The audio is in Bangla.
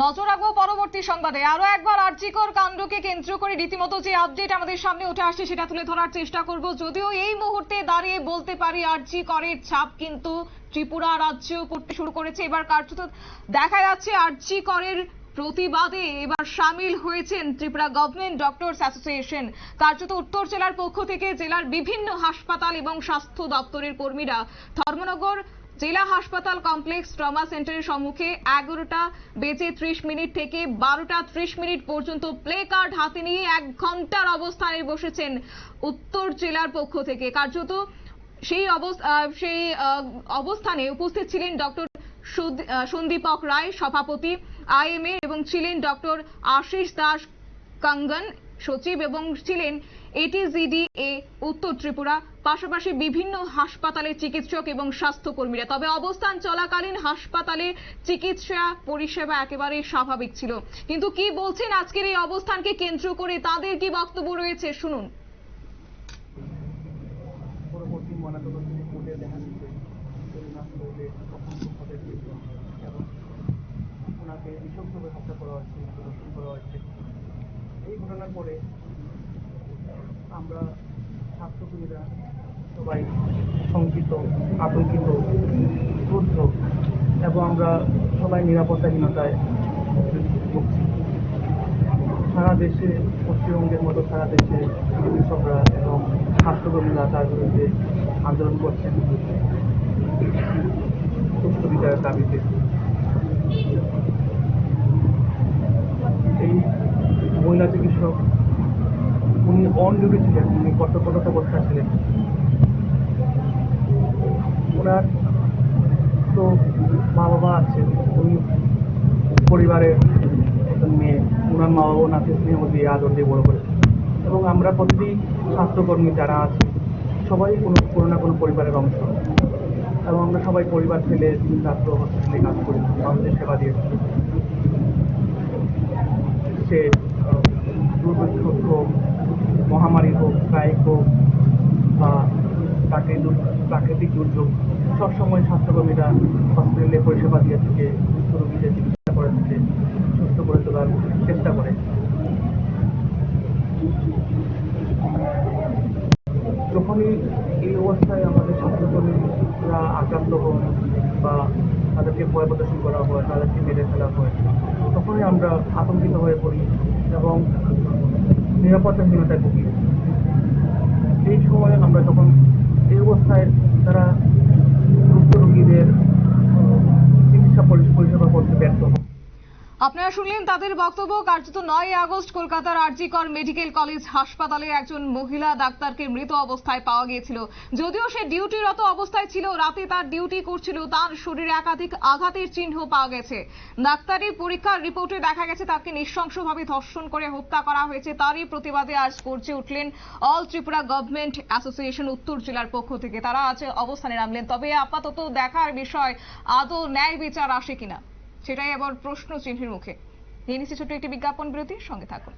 নজর রাখব পরবর্তী সংবাদে। আরও একবার আর্জিকর কাণ্ডকে কেন্দ্র করে রীতিমতো যে আপডেট আমাদের সামনে উঠে আসছে সেটা তুলে ধরার চেষ্টা করব। যদিও এই মুহূর্তে দাঁড়িয়ে বলতে পারি আরজি করের ছাপ কিন্তু ত্রিপুরা রাজ্যেও পড়তে শুরু করেছে। এবার কার্যত দেখা যাচ্ছে আরজি করের প্রতিবাদে এবার সামিল হয়েছেন ত্রিপুরা গভর্নমেন্ট ডক্টরস অ্যাসোসিয়েশন কার্যত উত্তর জেলার পক্ষ থেকে জেলার বিভিন্ন হাসপাতাল এবং স্বাস্থ্য দপ্তরের কর্মীরা। ধর্মনগর জেলা হাসপাতাল কমপ্লেক্স ট্রমা সেন্টারের সম্মুখে এগারোটা বেজে ত্রিশ মিনিট থেকে বারোটা ত্রিশ মিনিট পর্যন্ত প্লে কার্ড হাতে নিয়ে এক ঘণ্টার অবস্থানে বসেছেন উত্তর জেলার পক্ষ থেকে। কার্যত সেই অবস- আহ, সেই অবস্থানে উপস্থিত ছিলেন ডক্টর সন্দীপক রায় সভাপতি আইএমএ এবং ছিলেন ডক্টর আশিস দাস কাঙ্গন সচিব এবং ছিলেন এটিজিডি এ উত্তর ত্রিপুরা, পাশাপাশি বিভিন্ন হাসপাতালের চিকিৎসক এবং স্বাস্থ্যকর্মীরা। তবে অবস্থান চলাকালীন হাসপাতালে চিকিৎসা পরিষেবা একেবারে স্বাভাবিক ছিল। কিন্তু কি বলছেন আজকের এই অবস্থানকে কেন্দ্র করে তাদের কি বক্তব্য রয়েছে? শুনুন। ওনাকে হত্যা করা হয়েছে করা হয়েছে। এই ঘটনার পরে আমরা স্বাস্থ্যকর্মীরা সবাই শঙ্কিত, আতঙ্কিত, ক্রুদ্ধ এবং আমরা সবাই নিরাপত্তাহীনতায় ভুগছি। সারা দেশে, পশ্চিমবঙ্গের মতো সারা দেশে চিকিৎসকরা এবং স্বাস্থ্যকর্মীরা তার বিরুদ্ধে আন্দোলন করছেন। সুস্থ বিচারের দাবিতে এই মহিলা চিকিৎসক, উনি অন ডিউটি ছিলেন, উনি কর্তব্যরত অবস্থায় ছিলেন ওনার তো মা বাবা আছেন, উনি পরিবারের একজন মেয়ে, ওনার মা বাবা ওনাকে স্নেহ দিয়ে আদর দিয়ে বড় করেছে এবং আমরা প্রতিটি স্বাস্থ্যকর্মী যারা আছি, সবাই কোনো কোনো না কোনো পরিবারের অংশ। এবং আমরা সবাই পরিবার ছেলে, ছাত্র হসপিটালে কাজ করি, মানুষের সেবা দিয়েছি সে মহামারী হোক প্রায়িক হোক, বা প্রাকৃতিক প্রাকৃতিক দুর্যোগ সবসময় স্বাস্থ্যকর্মীরা হসপিটালে পরিষেবা দিয়ে থেকে, রোগীদের চিকিৎসা করে থাকে, সুস্থ করে তোলার চেষ্টা করে। যখনই এই অবস্থায় আমাদের স্বাস্থ্যকর্মীরা আক্রান্ত হন বা তাদেরকে ভয় প্রদর্শন করা হয়, তাদেরকে মেরে ফেলা হয়, তখনই আমরা আতঙ্কিত হয়ে পড়ি এবং নিরাপত্তাহীনতায় ভুগি এই সময় আমরা যখন এই অবস্থায় তারা রুগী আপনারা শুনলেন তাদের বক্তব্য। কার্যত নয় আগস্ট কলকাতার আরজিকর মেডিকেল কলেজ হাসপাতালে একজন মহিলা ডাক্তারকে মৃত অবস্থায় পাওয়া গিয়েছিল। যদিও সে ডিউটিরত অবস্থায় ছিল, রাতে তার ডিউটি করছিল, তার শরীরে একাধিক আঘাতের চিহ্ন পাওয়া গেছে। ডাক্তারি পরীক্ষার রিপোর্টে দেখা গেছে, তাকে নৃশংসভাবে ধর্ষণ করে হত্যা করা হয়েছে। তারই প্রতিবাদে আজ করছে উঠলেন অল ত্রিপুরা গভর্নমেন্ট অ্যাসোসিয়েশন, উত্তর জেলার পক্ষ থেকে। তারা আজ অবস্থানে নামলেন। তবে আপাতত দেখার বিষয়, আদৌ ন্যায় বিচার আসে কিনা? সেটাই আবার প্রশ্ন চিহ্নের মুখে। নিয়ে নিচ্ছে ছোট্ট একটি বিজ্ঞাপন বিরতির সঙ্গে থাকুন।